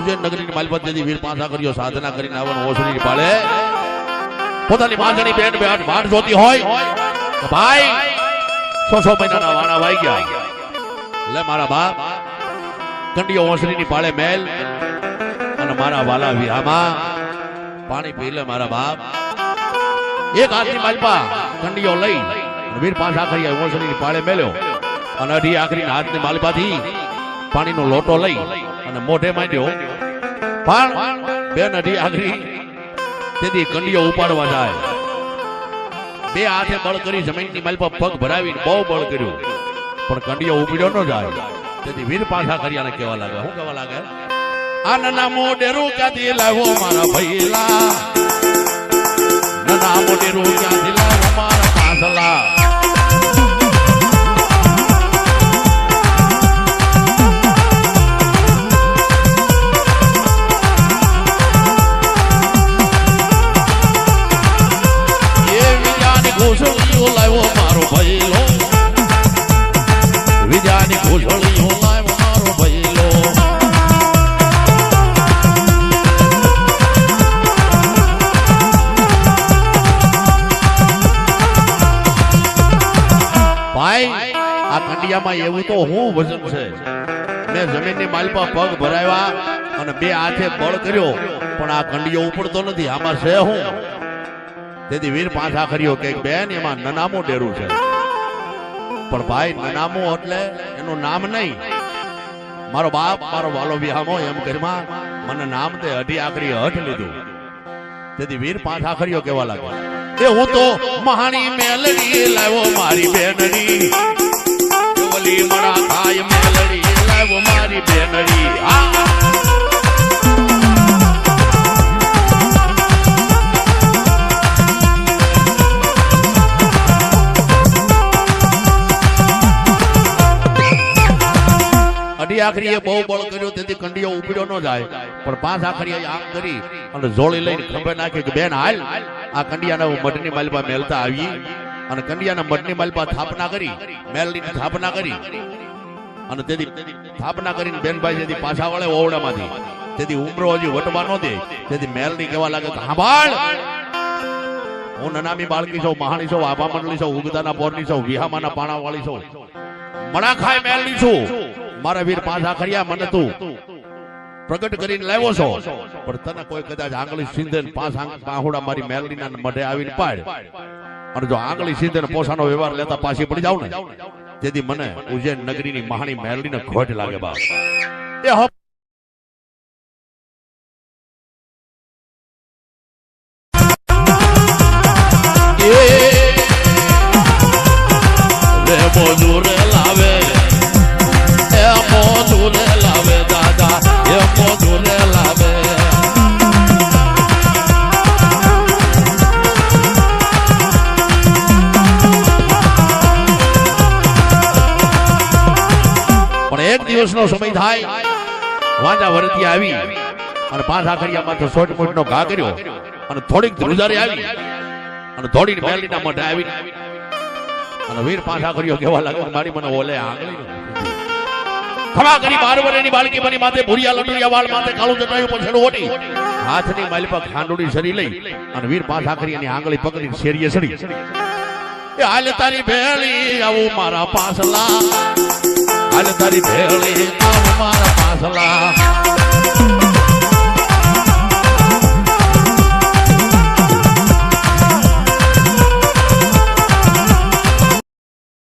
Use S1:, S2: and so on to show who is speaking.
S1: ઉજ્જૈન નગરીની માલપત જેથી વીર પાછા કર્યો સાધના કરીને આવવાનું ઓસરી પાડે. પોતાની માંગણી બેન બેટ વાટ જોતી હોય ભાઈ, સો સો મહિનાના વાણા વાઈ ગયા. લે મારા બાપ કંડિયો ઓસરીની પાળે મેલ અને મારા વાલા વિહામાં પાણી પી લે મારા બાપ. એક હાથની માલપા કંડિયો લઈ વીર પાછા આખરી ઓસરીની પાળે મેલ્યો અને અઢી આખરીના હાથની માલપાથી પાણીનો લોટો લઈ અને મોઢે માંડ્યો. પણ બેન અઢી આગરી તેથી કંડિયો ઉપાડવા જાય. બે હાથે બળ કરી જમીનની માલ પર પગ ભરાવી બહુ બળ કર્યું. પણ કંડિયો ઉપડ્યો ન જાય. તેથી વીર પાછા કર્યાને કેવા લાગે શું કેવા લાગે આ નાના મોઢેરું લાવો મારા ભૈલા નાના મોઢેરું ક્યાંથી લાવો મારા પાછલા આ કંડિયામાં એવું તો હું વજન છે. મેં જમીનની માલ પર પગ ભરાવ્યા અને બે હાથે બળ કર્યો, પણ આ કંડિયો ઉપડતો નથી. આમાં છે હું. તેથી વીર પાછા કર્યો કે, બેન, એમાં નનામો ડેરું છે. પણ ભાઈ, નનામો એટલે એનું નામ નહીં. મારો બાપ, મારો વાલો વિહામો એમ કરીમાં મને નામ તે અઢી આખરી હઠ લીધું. તેથી વીર પાછા કર્યો કેવા લાગે એ હું તો મહાણી મેલડી લાવ્યો મારી બેનડી ઓલી મણા ખાય મેલડી, લાવ મારી બેનડી. આ અઢી બહુ બળ કર્યું, તેથી કંડિયો ઉપડ્યો ન જાય. પણ પાંચ આખરીએ આમ કરી અને જોડી લઈને ખંભે નાખી કે, બેન, હાલ. આ કંડિયાના મઢની માલપા મેલતા આવી. અને કંડિયાના મઢની માલપા સ્થાપના કરી, મેલની સ્થાપના કરી. અને તેથી સ્થાપના કરીને બેનભાઈ જેથી પાછા વળે ઓવડામાંથી તેથી ઉમરો હજી વટવા ન દે. તેથી મેલની કહેવા લાગે કે હું નનામી બાળકી છું, મહાણી છું આભા મંડળી છું, ઉગદાના બોરની છું, વિહામાના પાણા વાળી છું. મણા ખાય મેલની છું. મારા વીર પાછા ખરિયા મને તું. પ્રગટ કરીને લાવ્યો છો. પણ તને કોઈ કદાચ આંગળી સિંધે પાંચ બાહુડા મારી મેલડીના મઢે આવીને પાડ. અને જો આંગળી સિંધે પોસાનો વ્યવહાર લેતા પાછી પડી જાવ ને તેથી મને ઉજ્જૈન નગરીની મહાણી મેલડીને ખોટ લાગે બાપ. એ દિવસનો સમય થાય. વાંજા વરતી આવી અને પાંચ આખરિયામાં તો સોટ નો ઘા કર્યો અને થોડીક ધ્રુજારે આવી અને દોડીને મેલીના મોઢે આવી. અને વીર પાછા કર્યો કેવા લાગે મારી મને ઓલે આંગળી ખમા કરી બાર વરેની બાળકી બની માથે ભૂરિયા લટુરિયા વાળ માથે કાળું જટાયું પછેડું ઓટી. હાથની માલ પર ખાંડોડી સરી લઈ અને વીર પાછા કરી એની આંગળી પકડી શેરીએ સડી હાલ તારી ભેળી આવું મારા પાછલા. હાલ તારી ભેળી આવ મારા પાછલા.